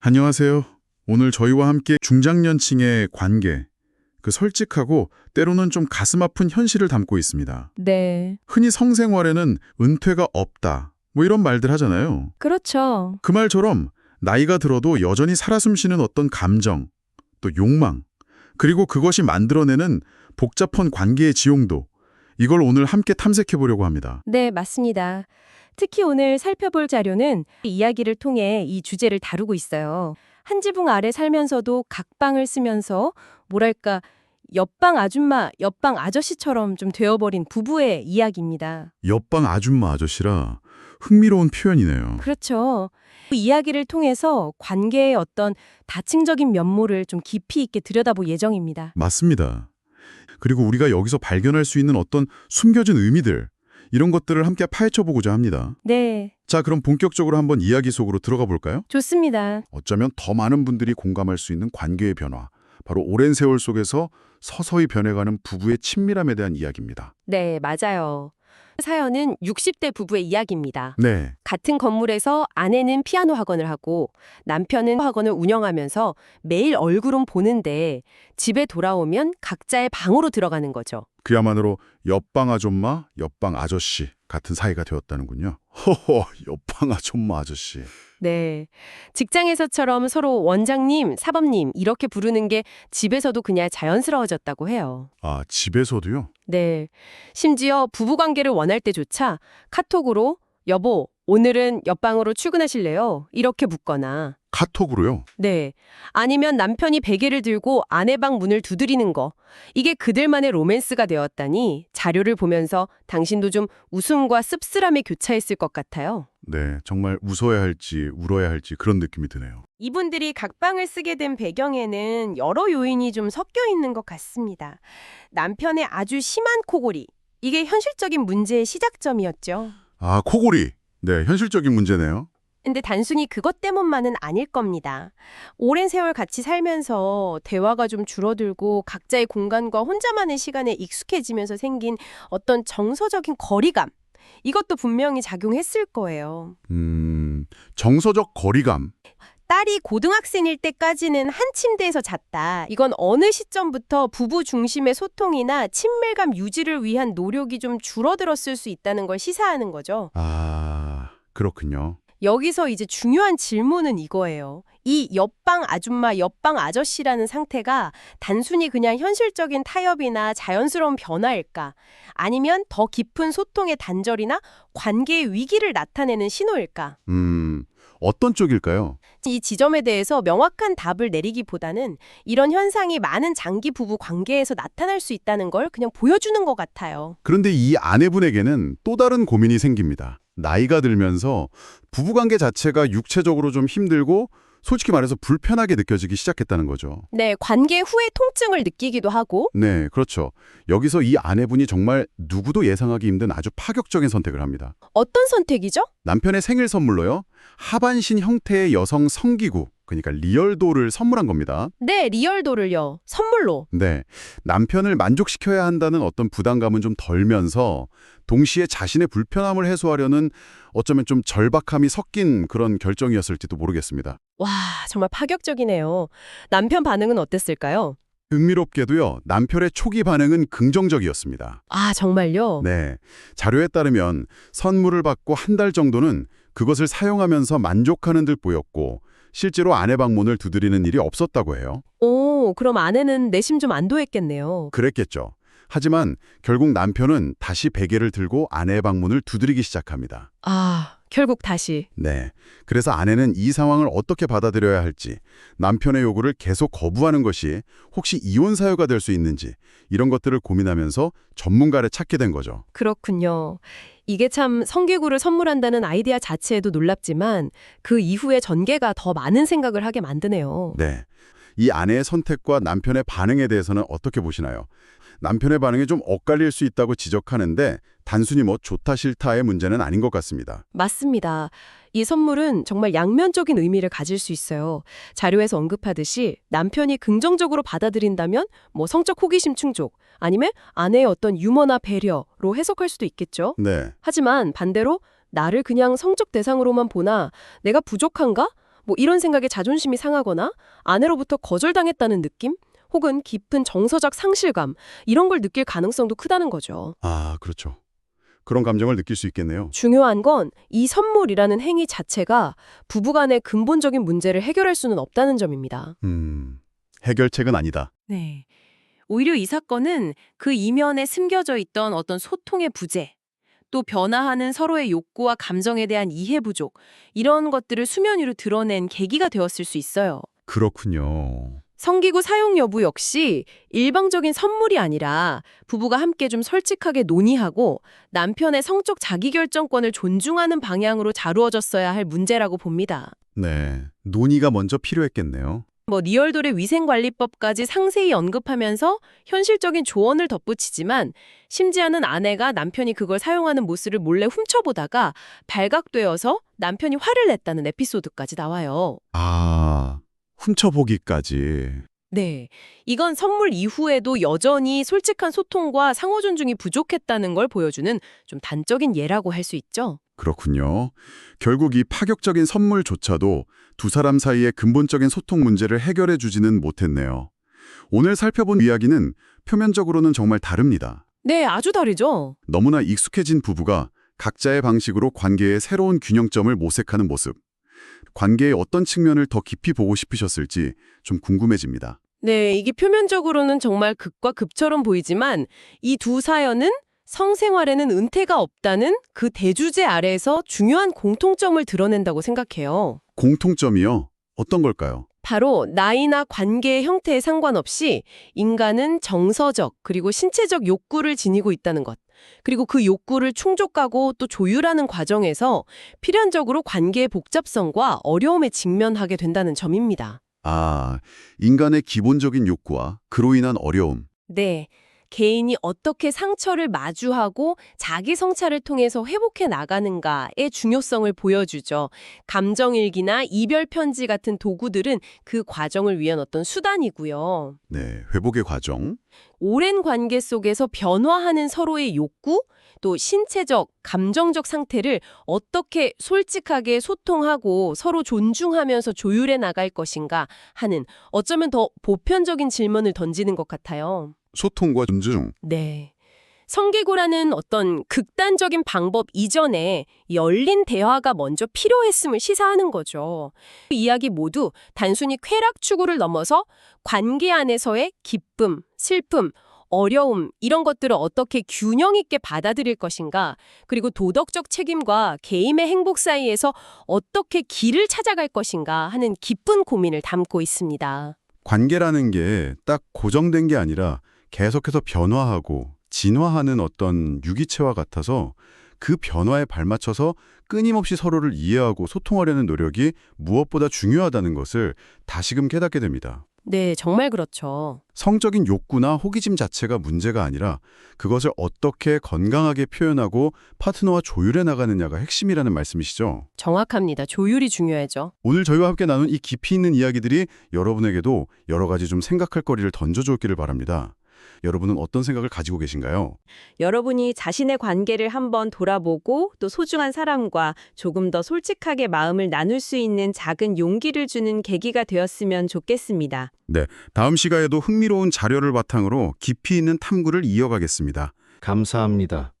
안녕하세요. 오늘 저희와 함께 중장년층의 관계, 그 솔직하고 때로는 좀 가슴 아픈 현실을 담고 있습니다. 네. 흔히 성생활에는 은퇴가 없다, 뭐 이런 말들 하잖아요. 그렇죠. 그 말처럼 나이가 들어도 여전히 살아 숨쉬는 어떤 감정, 또 욕망, 그리고 그것이 만들어내는 복잡한 관계의 지용도, 이걸 오늘 함께 탐색해 보려고 합니다. 네, 맞습니다. 특히 오늘 살펴볼 자료는 이야기를 통해 이 주제를 다루고 있어요. 한 지붕 아래 살면서도 각방을 쓰면서 뭐랄까 옆방 아줌마, 옆방 아저씨처럼 좀 되어버린 부부의 이야기입니다. 옆방 아줌마 아저씨라 흥미로운 표현이네요. 그렇죠. 그 이야기를 통해서 관계의 어떤 다층적인 면모를 좀 깊이 있게 들여다볼 예정입니다. 맞습니다. 그리고 우리가 여기서 발견할 수 있는 어떤 숨겨진 의미들, 이런 것들을 함께 파헤쳐 보고자 합니다. 네, 자, 그럼 본격적으로 한번 이야기 속으로 들어가 볼까요? 좋습니다. 어쩌면 더 많은 분들이 공감할 수 있는 관계의 변화, 바로 오랜 세월 속에서 서서히 변해가는 부부의 친밀함에 대한 이야기입니다. 네, 맞아요. 사연은 60대 부부의 이야기입니다. 네, 같은 건물에서 아내는 피아노 학원을 하고 남편은 학원을 운영하면서 매일 얼굴은 보는데 집에 돌아오면 각자의 방으로 들어가는 거죠. 그야말로 옆방 아줌마, 옆방 아저씨 같은 사이가 되었다는군요. 허허, 옆방 아줌마 아저씨. 네. 직장에서처럼 서로 원장님, 사범님 이렇게 부르는 게 집에서도 그냥 자연스러워졌다고 해요. 아, 집에서도요? 네. 심지어 부부관계를 원할 때조차 카톡으로 여보, 오늘은 옆방으로 출근하실래요? 이렇게 묻거나 카톡으로요? 네. 아니면 남편이 베개를 들고 아내 방 문을 두드리는 거. 이게 그들만의 로맨스가 되었다니 자료를 보면서 당신도 좀 웃음과 씁쓸함에 교차했을 것 같아요. 네, 정말 웃어야 할지 울어야 할지 그런 느낌이 드네요. 이분들이 각방을 쓰게 된 배경에는 여러 요인이 좀 섞여 있는 것 같습니다. 남편의 아주 심한 코골이. 이게 현실적인 문제의 시작점이었죠. 아, 코골이. 네, 현실적인 문제네요. 근데 단순히 그것 때문만은 아닐 겁니다. 오랜 세월 같이 살면서 대화가 좀 줄어들고 각자의 공간과 혼자만의 시간에 익숙해지면서 생긴 어떤 정서적인 거리감. 이것도 분명히 작용했을 거예요. 음, 정서적 거리감. 딸이 고등학생일 때까지는 한 침대에서 잤다. 이건 어느 시점부터 부부 중심의 소통이나 친밀감 유지를 위한 노력이 좀 줄어들었을 수 있다는 걸 시사하는 거죠. 아, 그렇군요. 여기서 이제 중요한 질문은 이거예요. 이 옆방 아줌마, 옆방 아저씨라는 상태가 단순히 그냥 현실적인 타협이나 자연스러운 변화일까? 아니면 더 깊은 소통의 단절이나 관계의 위기를 나타내는 신호일까? 음, 어떤 쪽일까요? 이 지점에 대해서 명확한 답을 내리기보다는 이런 현상이 많은 장기 부부 관계에서 나타날 수 있다는 걸 그냥 보여주는 것 같아요. 그런데 이 아내분에게는 또 다른 고민이 생깁니다. 나이가 들면서 부부관계 자체가 육체적으로 좀 힘들고 솔직히 말해서 불편하게 느껴지기 시작했다는 거죠. 네, 관계 후의 통증을 느끼기도 하고 네, 그렇죠. 여기서 이 아내분이 정말 누구도 예상하기 힘든 아주 파격적인 선택을 합니다. 어떤 선택이죠? 남편의 생일 선물로요. 하반신 형태의 여성 성기구, 그러니까 리얼도를 선물한 겁니다. 네, 리얼도를요. 선물로. 네, 남편을 만족시켜야 한다는 어떤 부담감은 좀 덜면서 동시에 자신의 불편함을 해소하려는 어쩌면 좀 절박함이 섞인 그런 결정이었을지도 모르겠습니다. 와, 정말 파격적이네요. 남편 반응은 어땠을까요? 흥미롭게도요, 남편의 초기 반응은 긍정적이었습니다. 아, 정말요? 네, 자료에 따르면 선물을 받고 한 달 정도는 그것을 사용하면서 만족하는 듯 보였고 실제로 아내 방문을 두드리는 일이 없었다고 해요. 오, 그럼 아내는 내심 좀 안도했겠네요. 그랬겠죠. 하지만 결국 남편은 다시 베개를 들고 아내의 방문을 두드리기 시작합니다. 아, 결국 다시. 네. 그래서 아내는 이 상황을 어떻게 받아들여야 할지, 남편의 요구를 계속 거부하는 것이 혹시 이혼 사유가 될 수 있는지 이런 것들을 고민하면서 전문가를 찾게 된 거죠. 그렇군요. 이게 참 성기구를 선물한다는 아이디어 자체에도 놀랍지만 그 이후의 전개가 더 많은 생각을 하게 만드네요. 네. 이 아내의 선택과 남편의 반응에 대해서는 어떻게 보시나요? 남편의 반응이 좀 엇갈릴 수 있다고 지적하는데 단순히 뭐 좋다 싫다의 문제는 아닌 것 같습니다. 맞습니다. 이 선물은 정말 양면적인 의미를 가질 수 있어요. 자료에서 언급하듯이 남편이 긍정적으로 받아들인다면 뭐 성적 호기심 충족 아니면 아내의 어떤 유머나 배려로 해석할 수도 있겠죠. 네. 하지만 반대로 나를 그냥 성적 대상으로만 보나 내가 부족한가? 뭐 이런 생각에 자존심이 상하거나 아내로부터 거절당했다는 느낌? 혹은 깊은 정서적 상실감 이런 걸 느낄 가능성도 크다는 거죠. 아, 그렇죠. 그런 감정을 느낄 수 있겠네요. 중요한 건 이 선물이라는 행위 자체가 부부간의 근본적인 문제를 해결할 수는 없다는 점입니다. 음, 해결책은 아니다. 네. 오히려 이 사건은 그 이면에 숨겨져 있던 어떤 소통의 부재, 또 변화하는 서로의 욕구와 감정에 대한 이해 부족, 이런 것들을 수면 위로 드러낸 계기가 되었을 수 있어요. 그렇군요. 성기구 사용 여부 역시 일방적인 선물이 아니라 부부가 함께 좀 솔직하게 논의하고 남편의 성적 자기결정권을 존중하는 방향으로 다루어졌어야 할 문제라고 봅니다. 네, 논의가 먼저 필요했겠네요. 뭐 리얼돌의 위생관리법까지 상세히 언급하면서 현실적인 조언을 덧붙이지만 심지어는 아내가 남편이 그걸 사용하는 모습을 몰래 훔쳐보다가 발각되어서 남편이 화를 냈다는 에피소드까지 나와요. 아, 훔쳐보기까지. 네. 이건 선물 이후에도 여전히 솔직한 소통과 상호 존중이 부족했다는 걸 보여주는 좀 단적인 예라고 할 수 있죠. 그렇군요. 결국 이 파격적인 선물조차도 두 사람 사이의 근본적인 소통 문제를 해결해 주지는 못했네요. 오늘 살펴본 이야기는 표면적으로는 정말 다릅니다. 네, 아주 다르죠. 너무나 익숙해진 부부가 각자의 방식으로 관계의 새로운 균형점을 모색하는 모습. 관계의 어떤 측면을 더 깊이 보고 싶으셨을지 좀 궁금해집니다. 네, 이게 표면적으로는 정말 극과 극처럼 보이지만 이 두 사연은 성생활에는 은퇴가 없다는 그 대주제 아래에서 중요한 공통점을 드러낸다고 생각해요. 공통점이요? 어떤 걸까요? 바로 나이나 관계의 형태에 상관없이 인간은 정서적 그리고 신체적 욕구를 지니고 있다는 것. 그리고 그 욕구를 충족하고 또 조율하는 과정에서 필연적으로 관계의 복잡성과 어려움에 직면하게 된다는 점입니다. 아, 인간의 기본적인 욕구와 그로 인한 어려움. 네. 개인이 어떻게 상처를 마주하고 자기 성찰을 통해서 회복해 나가는가의 중요성을 보여주죠. 감정일기나 이별 편지 같은 도구들은 그 과정을 위한 어떤 수단이고요. 네, 회복의 과정. 오랜 관계 속에서 변화하는 서로의 욕구, 또 신체적, 감정적 상태를 어떻게 솔직하게 소통하고 서로 존중하면서 조율해 나갈 것인가 하는 어쩌면 더 보편적인 질문을 던지는 것 같아요. 소통과 존중. 네. 성기고라는 어떤 극단적인 방법 이전에 열린 대화가 먼저 필요했음을 시사하는 거죠. 그 이야기 모두 단순히 쾌락 추구를 넘어서 관계 안에서의 기쁨, 슬픔, 어려움 이런 것들을 어떻게 균형 있게 받아들일 것인가 그리고 도덕적 책임과 개인의 행복 사이에서 어떻게 길을 찾아갈 것인가 하는 깊은 고민을 담고 있습니다. 관계라는 게 딱 고정된 게 아니라 계속해서 변화하고 진화하는 어떤 유기체와 같아서 그 변화에 발맞춰서 끊임없이 서로를 이해하고 소통하려는 노력이 무엇보다 중요하다는 것을 다시금 깨닫게 됩니다. 네, 정말 그렇죠. 성적인 욕구나 호기심 자체가 문제가 아니라 그것을 어떻게 건강하게 표현하고 파트너와 조율해 나가느냐가 핵심이라는 말씀이시죠. 정확합니다. 조율이 중요하죠. 오늘 저희와 함께 나눈 이 깊이 있는 이야기들이 여러분에게도 여러 가지 좀 생각할 거리를 던져줬기를 바랍니다. 여러분은 어떤 생각을 가지고 계신가요? 여러분이 자신의 관계를 한번 돌아보고 또 소중한 사람과 조금 더 솔직하게 마음을 나눌 수 있는 작은 용기를 주는 계기가 되었으면 좋겠습니다. 다음 시간에도 흥미로운 자료를 바탕으로 깊이 있는 탐구를 이어가겠습니다. 감사합니다.